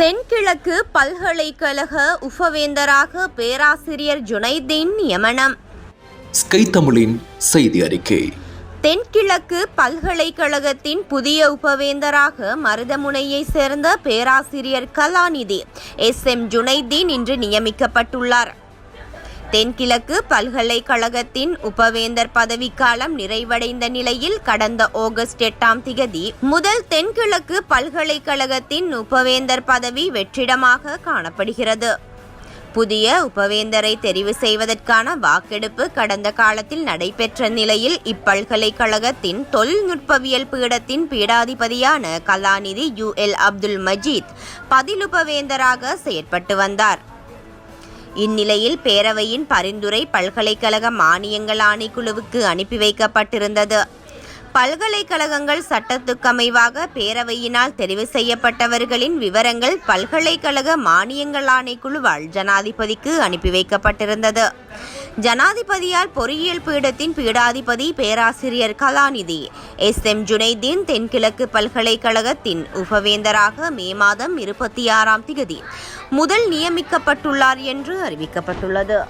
தென்கிழக்கு பல்கலைக்கழக உபவேந்தராக பேராசிரியர் ஜுனைதீன் நியமனம். ஸ்கை தமிழின் செய்தி அறிக்கை. தென்கிழக்கு பல்கலைக்கழகத்தின் புதிய உபவேந்தராக மருதமுனையை சேர்ந்த பேராசிரியர் கலாநிதி எஸ். எம். ஜுனைதீன் இன்று நியமிக்கப்பட்டுள்ளார். தென்கிழக்கு பல்கலைக்கழகத்தின் உபவேந்தர் பதவிக்காலம் நிறைவடைந்த நிலையில் கடந்த ஆகஸ்ட் எட்டாம் திகதி முதல் தென்கிழக்கு பல்கலைக்கழகத்தின் உபவேந்தர் பதவி வெற்றிடமாக காணப்படுகிறது. புதிய உபவேந்தரை தெரிவு செய்வதற்கான வாக்கெடுப்பு கடந்த காலத்தில் நடைபெற்ற நிலையில் இப்பல்கலைக்கழகத்தின் தொழில்நுட்பவியல் பீடத்தின் பீடாதிபதியான கலாநிதி யு எல் அப்துல் மஜீத் பதிலுபவேந்தராக செயற்பட்டு வந்தார். இந்நிலையில் பேரவையின் பரிந்துரை பல்கலைக்கழக மானியங்கள் ஆணைக்குழுவுக்கு அனுப்பி வைக்கப்பட்டிருந்தது. பல்கலைக்கழகங்கள் சட்டத்துக்கமைவாக பேரவையினால் தெரிவு செய்யப்பட்டவர்களின் விவரங்கள் பல்கலைக்கழக மானியங்கள் ஆணைக்குழுவால் ஜனாதிபதிக்கு அனுப்பி வைக்கப்பட்டிருந்தது. ஜனாதிபதியால் பொறியியல் பீடத்தின் பீடாதிபதி பேராசிரியர் கலாநிதி. எஸ். எம். ஜுனைதீன் தென்கிழக்கு பல்கலைக்கழகத்தின் உபவேந்தராக மே மாதம் இருபத்தி ஆறாம் திகதி. முதல் நியமிக்கப்பட்டுள்ளார் என்று அறிவிக்கப்பட்டுள்ளது.